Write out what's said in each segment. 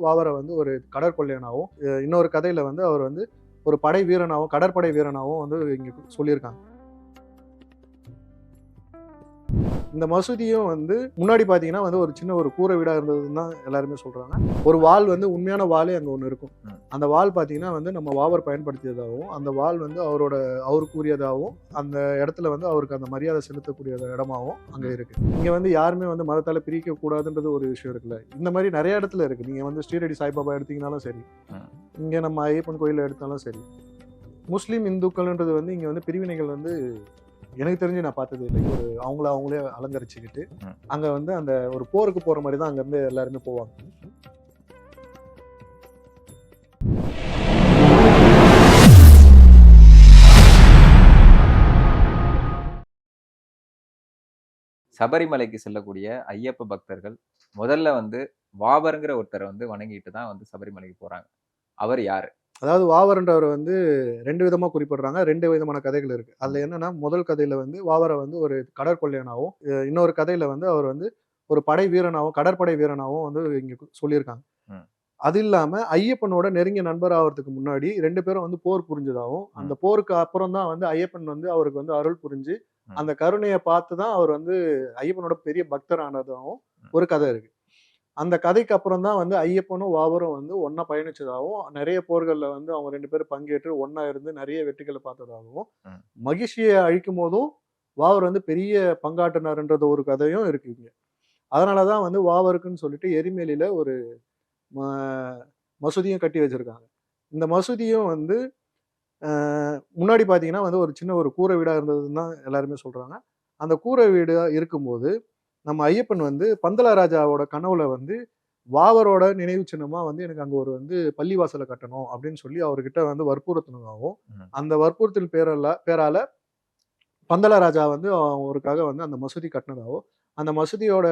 வாவரை வந்து ஒரு கடற்கொள்ளையனாகவும் இன்னொரு கதையில் வந்து அவர் வந்து ஒரு படை வீரனாகவும் கடற்படை வீரனாகவும் வந்து இங்கே சொல்லியிருக்காங்க. இந்த மசூதியும் வந்து முன்னாடி பார்த்தீங்கன்னா வந்து ஒரு சின்ன ஒரு கூரை வீடாக இருந்ததுன்னு தான் எல்லாருமே சொல்றாங்க. ஒரு வால் வந்து உண்மையான வாலே அங்கே ஒன்று இருக்கும். அந்த வால் பார்த்தீங்கன்னா வந்து நம்ம வாவர் பயன்படுத்தியதாகவும் அந்த வால் வந்து அவரோட அவருக்குரியதாகவும் அந்த இடத்துல வந்து அவருக்கு அந்த மரியாதை செலுத்தக்கூடிய இடமாகவும் அங்கே இருக்கு. இங்கே வந்து யாருமே வந்து மதத்தால் பிரிக்க கூடாதுன்றது ஒரு விஷயம் இருக்குல்ல. இந்த மாதிரி நிறைய இடத்துல இருக்கு. நீங்கள் வந்து ஸ்ரீரடி சாய்பாபா எடுத்தீங்கனாலும் சரி. இங்கே நம்ம ஐயப்பன் கோயில் எடுத்தாலும் சரி முஸ்லீம் இந்துக்கள்ன்றது வந்து இங்கே வந்து பிரிவினைகள் வந்து எனக்கு தெரிஞ்சு நான் பார்த்தது இல்லை. ஒரு அவங்கள அவங்களே அலங்கரிச்சுக்கிட்டு. அங்க வந்து அந்த ஒரு போருக்கு போற மாதிரி தான் அங்க இருந்து எல்லாருமே போவாங்க. சபரிமலைக்கு செல்லக்கூடிய ஐயப்ப பக்தர்கள் முதல்ல வந்து வாபருங்கிற ஒருத்தரை வந்து வணங்கிட்டு தான் வந்து சபரிமலைக்கு போறாங்க. அவர் யாரு? அதாவது வாவர்ன்றவர் வந்து ரெண்டு விதமா குறிப்பிடுறாங்க ரெண்டு விதமான கதைகள் இருக்கு அதுல என்னன்னா முதல் கதையில வந்து வாவரை வந்து ஒரு கடற்கொள்ளையனாகவும் இன்னொரு கதையில வந்து அவர் வந்து ஒரு படை வீரனாகவும் கடற்படை வீரனாகவும் வந்து இங்க சொல்லியிருக்காங்க. அது இல்லாம ஐயப்பனோட நெருங்கிய நண்பர் ஆகிறதுக்கு முன்னாடி ரெண்டு பேரும் வந்து போர் புரிஞ்சதாகவும் அந்த போருக்கு அப்புறம் தான் வந்து ஐயப்பன் வந்து அவருக்கு வந்து அருள் புரிஞ்சு. அந்த கருணையை பார்த்து தான் அவர் வந்து ஐயப்பனோட பெரிய பக்தர் ஆனதாகவும் ம். ஒரு கதை இருக்கு அந்த கதைக்கு அப்புறம் தான் வந்து ஐயப்பனும் வாவரும் வந்து ஒண்ணா பயணிச்சதாகவும் நிறைய போர்கள்ல வந்து அவங்க ரெண்டு பேரும் பங்கேற்று ஒண்ணா இருந்து நிறைய வெற்றிகளை பார்த்ததாகவும். மகிழ்ச்சியை அழிக்கும் போதும் வாவர் வந்து பெரிய பங்காற்றினார்ன்றது ஒரு கதையும் இருக்கு இங்க. அதனாலதான் வந்து வாவருக்குன்னு சொல்லிட்டு எரிமேலியில ஒரு ம- மசூதியும் கட்டி வச்சிருக்காங்க. இந்த மசூதியும் வந்து முன்னாடி பார்த்தீங்கன்னா வந்து ஒரு சின்ன ஒரு கூரை வீடா இருந்ததுன்னு தான் எல்லாருமே சொல்றாங்க. அந்த கூரை வீடு இருக்கும்போது நம்ம ஐயப்பன் வந்து பந்தலராஜாவோட கனவுல வந்து வாவரோட நினைவு சின்னமா வந்து எனக்கு அங்க ஒரு வந்து பள்ளிவாசலை கட்டணும் அப்படின்னு சொல்லி அவர்கிட்ட வந்து வற்புறுத்தினதாகவும். அந்த வற்புறுத்தல் பேரால பேரால பந்தலராஜா வந்து அவருக்காக வந்து அந்த மசூதி கட்டினதாகவும் அந்த மசூதியோட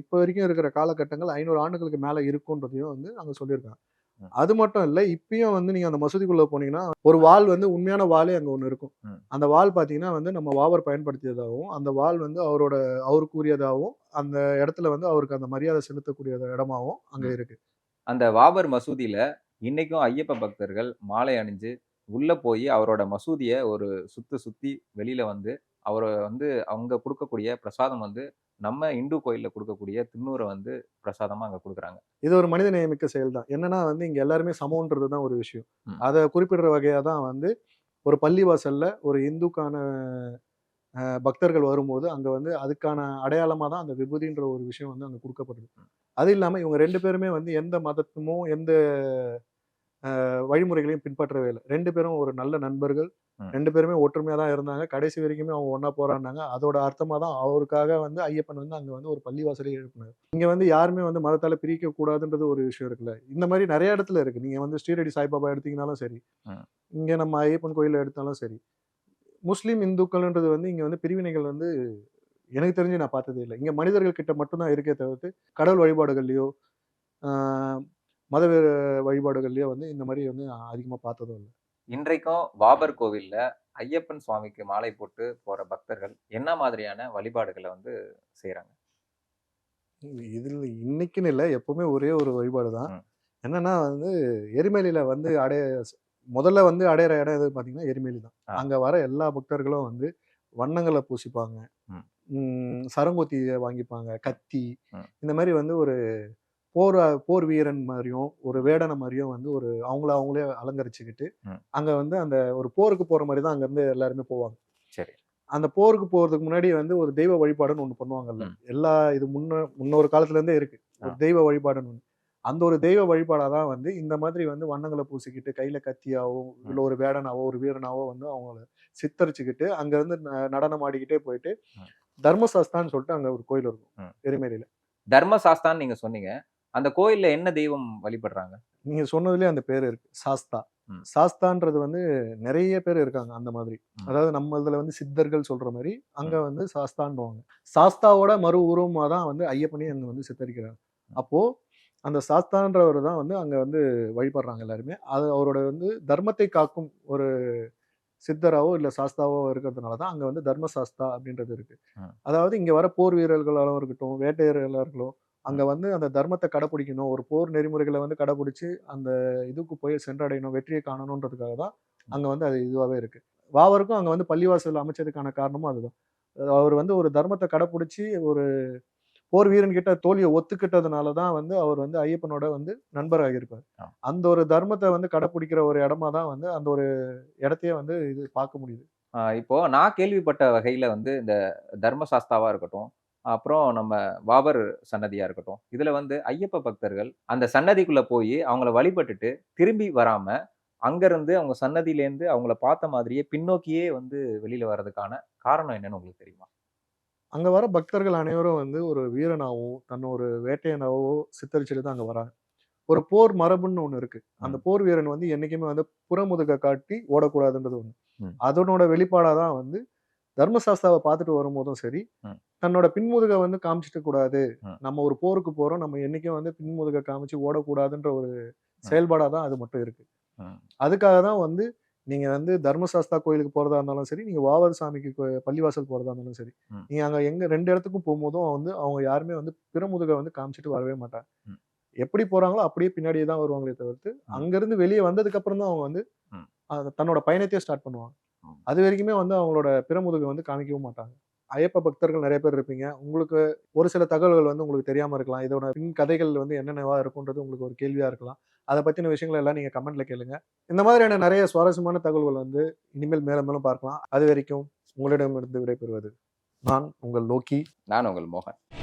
இப்போ வரைக்கும் இருக்கிற காலகட்டங்கள் ஐநூறு ஆண்டுகளுக்கு மேல இருக்குன்றதையும் வந்து அங்க சொல்லியிருக்காங்க. அது மட்டும் இல்ல இப்பயும் வந்து நீங்க அந்த மசூதிக்குள்ள போனீங்கன்னா ஒரு வால் வந்து உண்மையான வாலே அங்க ஒன்று இருக்கும். அந்த வால் பாத்தீங்கன்னா வந்து நம்ம வாவர் பயன்படுத்தியதாகவும் அந்த வால் வந்து அவரோட அவருக்குரியதாகவும் அந்த இடத்துல வந்து அவருக்கு அந்த மரியாதை செலுத்தக்கூடிய இடமாவும் அங்க. இருக்கு அந்த வாபர் மசூதியில இன்னைக்கும் ஐயப்ப பக்தர்கள் மாலை அணிஞ்சு உள்ள போய் அவரோட மசூதியை ஒரு சுத்து சுத்தி வெளியில வந்து அவரை வந்து அவங்க கொடுக்கக்கூடிய பிரசாதம் வந்து நம்ம இந்து கோயில்ல கொடுக்கக்கூடிய திண்ணூரை வந்து பிரசாதமா அங்க கொடுக்குறாங்க. இது ஒரு மனித நேயமிக்க செயல் தான் என்னன்னா வந்து இங்க எல்லாருமே சமம்ன்றது தான் ஒரு விஷயம். அதை குறிப்பிடுற வகையா தான் வந்து ஒரு பள்ளிவாசல்ல ஒரு இந்துக்கான பக்தர்கள் வரும்போது அங்க வந்து அதுக்கான அடையாளமா தான் அந்த விபூதின்ற ஒரு விஷயம் வந்து அங்க கொடுக்கப்படுது. அது இல்லாம இவங்க ரெண்டு பேருமே வந்து எந்த மதத்துமோ எந்த வழிமுறைகளையும் பின்பற்றவே இல்லை. ரெண்டு பேரும் ஒரு நல்ல நண்பர்கள். ரெண்டு பேருமே ஒற்றுமையா தான் இருந்தாங்க. கடைசி வரைக்குமே அவங்க ஒண்ணா போராடினாங்க. அதோட அர்த்தமா தான் அவருக்காக வந்து ஐயப்பன் வந்து அங்க வந்து ஒரு பள்ளிவாசலே எழுப்பினார். இங்க வந்து யாருமே வந்து மதத்தால பிரிக்க கூடாதுன்றது ஒரு விஷயம் இருக்குல்ல. இந்த மாதிரி நிறைய இடத்துல இருக்கு. நீங்க வந்து ஸ்ரீரடி சாய்பாபா எடுத்தீங்கனாலும் சரி. இங்க நம்ம ஐயப்பன் கோயில் எடுத்தாலும் சரி முஸ்லீம் இந்துக்கள்ன்றது வந்து இங்க வந்து பிரிவினைகள் வந்து எனக்கு தெரிஞ்சு நான் பார்த்ததே இல்லை. இங்க மனிதர்கள் கிட்ட மட்டும்தான் இருக்கே தவிர்த்து கடவுள் வழிபாடுகள்லயோ மத வழிபாடுகள்லயோ வந்து இந்த மாதிரி வந்து நான் அதிகமா பார்த்ததும் இல்லை. இன்றைக்கும் வாபர் கோவில்ல ஐயப்பன் சுவாமிக்கு மாலை போட்டு போற பக்தர்கள் என்ன மாதிரியான வழிபாடுகளை வந்து செய்றாங்க இதுல இன்னைக்குன்னு இல்லை எப்பவுமே ஒரே ஒரு வழிபாடு தான். என்னன்னா வந்து எரிமேலியில வந்து அடைய முதல்ல வந்து அடையிற இடம் எது பார்த்தீங்கன்னா எரிமேலி தான். அங்க வர எல்லா பக்தர்களும் வந்து வண்ணங்களை பூசிப்பாங்க சரங்கொத்தியை வாங்கிப்பாங்க கத்தி. இந்த மாதிரி வந்து ஒரு போர் போர் வீரன் மாதிரியும் ஒரு வேடனை மாதிரியும் வந்து ஒரு அவங்கள அவங்களே அலங்கரிச்சுக்கிட்டு. அங்க வந்து அந்த ஒரு போருக்கு போற மாதிரி தான் அங்க இருந்து எல்லாருமே போவாங்க சரி அந்த போருக்கு போறதுக்கு முன்னாடி வந்து ஒரு தெய்வ வழிபாடுன்னு ஒண்ணு பண்ணுவாங்கல்ல. எல்லா இது முன்ன முன்னொரு காலத்துல இருந்தே இருக்கு ஒரு. தெய்வ வழிபாடுன்னு ஒண்ணு அந்த ஒரு தெய்வ வழிபாடா தான் வந்து இந்த மாதிரி வந்து வண்ணங்களை பூசிக்கிட்டு கையில கத்தியாவோ இல்ல ஒரு வேடனாவோ ஒரு வீரனாவோ வந்து அவங்கள சித்தரிச்சுக்கிட்டு அங்க இருந்து ந- நடனம் ஆடிக்கிட்டே போயிட்டு. தர்மசாஸ்தான்னு சொல்லிட்டு அங்க ஒரு கோயில் இருக்கும். எரிமேலியில தர்மசாஸ்தான் நீங்க சொன்னீங்க அந்த கோயில்ல என்ன தெய்வம் வழிபடுறாங்க? நீங்க சொன்னதுலயே அந்த பேர் இருக்கு. சாஸ்தா. சாஸ்தான்றது வந்து நிறைய பேர் இருக்காங்க அந்த மாதிரி. அதாவது நம்ம இதுல வந்து சித்தர்கள் சொல்ற மாதிரி அங்க வந்து சாஸ்தான்னுவாங்க. சாஸ்தாவோட மறு உருவமா தான் வந்து ஐயப்பனையும் அங்க வந்து சித்தரிக்கிறாங்க அப்போ அந்த சாஸ்தான்றவர் தான் வந்து அங்க வந்து வழிபடுறாங்க எல்லாருமே. அது அவரோட வந்து தர்மத்தை காக்கும் ஒரு சித்தராவோ இல்ல சாஸ்தாவோ இருக்கிறதுனால தான் அங்க வந்து தர்ம சாஸ்தா அப்படின்றது இருக்கு. ம். அதாவது இங்க வர போர் வீரர்களாலும் இருக்கட்டும் வேட்டையர்களாக இருக்கட்டும் அங்க வந்து அந்த தர்மத்தை கடைப்பிடிக்கணும் ஒரு போர் நெறிமுறைகளை வந்து கடைப்பிடிச்சு அந்த இதுக்கு போய் சென்றடையணும் வெற்றியை காணணுன்றதுக்காக தான் அங்க வந்து அது இதுவாகவே இருக்கு. வாவருக்கும் அங்க வந்து பள்ளிவாசல் அமைச்சதுக்கான காரணமும் அதுதான். அவர் வந்து ஒரு தர்மத்தை கடைப்பிடிச்சி ஒரு போர் வீரன் கிட்ட தோல்வியை ஒத்துக்கிட்டதுனால தான் வந்து அவர் வந்து ஐயப்பனோட வந்து நண்பராக இருப்பார். அந்த ஒரு தர்மத்தை வந்து கடைப்பிடிக்கிற ஒரு இடமா தான் வந்து அந்த ஒரு இடத்தையே வந்து இது பார்க்க முடியுது. இப்போ நான் கேள்விப்பட்ட வகையில வந்து இந்த தர்மசாஸ்தாவா இருக்கட்டும் அப்புறம் நம்ம வாபர் சன்னதியா இருக்கட்டும். இதுல வந்து ஐயப்ப பக்தர்கள் அந்த சன்னதிக்குள்ள போய் அவங்கள வழிபட்டுட்டு திரும்பி வராம அங்கிருந்து அவங்க சன்னதியிலேருந்து அவங்கள பார்த்த மாதிரியே பின்னோக்கியே வந்து வெளியில வர்றதுக்கான காரணம் என்னன்னு உங்களுக்கு தெரியுமா? அங்க வர பக்தர்கள் அனைவரும் வந்து ஒரு வீரனாவோ தன்னை ஒரு வேட்டையனாவோ சித்தரிச்சுட்டு தான் அங்க வராங்க. ஒரு போர் மரபுன்னு ஒண்ணு இருக்கு. அந்த. போர் வீரன் வந்து என்னைக்குமே வந்து புறமுதுக காட்டி ஓடக்கூடாதுன்றது ம். அதனோட வெளிப்பாடா தான் வந்து தர்மசாஸ்தாவை பார்த்துட்டு வரும்போதும் சரி. தன்னோட பின்முதுக வந்து காமிச்சிட்டு கூடாது. நம்ம ஒரு போருக்கு போறோம் நம்ம என்னைக்கும் வந்து பின்முதுக காமிச்சு ஓடக்கூடாதுன்ற ஒரு செயல்பாடா தான் அது மட்டும் இருக்கு. அதுக்காக தான் வந்து நீங்க வந்து தர்மசாஸ்தா கோயிலுக்கு போறதா இருந்தாலும் சரி நீங்க வாவர் சாமிக்கு பள்ளிவாசல் போறதா இருந்தாலும் சரி. நீங்க அங்க எங்க ரெண்டு இடத்துக்கும் போகும்போதும் வந்து அவங்க யாருமே வந்து பிறமுதுக வந்து காமிச்சிட்டு வரவே மாட்டாங்க. எப்படி போறாங்களோ அப்படியே பின்னாடியே தான் வருவாங்களே தவிர்த்து அங்கிருந்து வெளியே வந்ததுக்கு அப்புறம் தான் அவங்க வந்து தன்னோட பயணத்தையே ஸ்டார்ட் பண்ணுவாங்க. அது வரைக்குமே வந்து அவங்களோட பிறமுதுகை வந்து காமிக்கவும் மாட்டாங்க. ஐயப்ப பக்தர்கள் நிறைய பேர் இருப்பீங்க. உங்களுக்கு ஒரு சில தகவல்கள் வந்து உங்களுக்கு தெரியாமல் இருக்கலாம். இதோட பின் கதைகள் வந்து என்னென்னவா இருக்குன்றது உங்களுக்கு ஒரு கேள்வியாக இருக்கலாம். அதை பற்றின விஷயங்கள் எல்லாம் நீங்கள் கமெண்ட்டில் கேளுங்க. இந்த மாதிரியான நிறைய சுவாரஸ்யமான தகவல்கள் வந்து இனிமேல் மேலும் மேலும் பார்க்கலாம். அது வரைக்கும் உங்களிடமிருந்து விடைபெறுவது நான் உங்கள் லோக்கி. நான் உங்கள் மோகன்.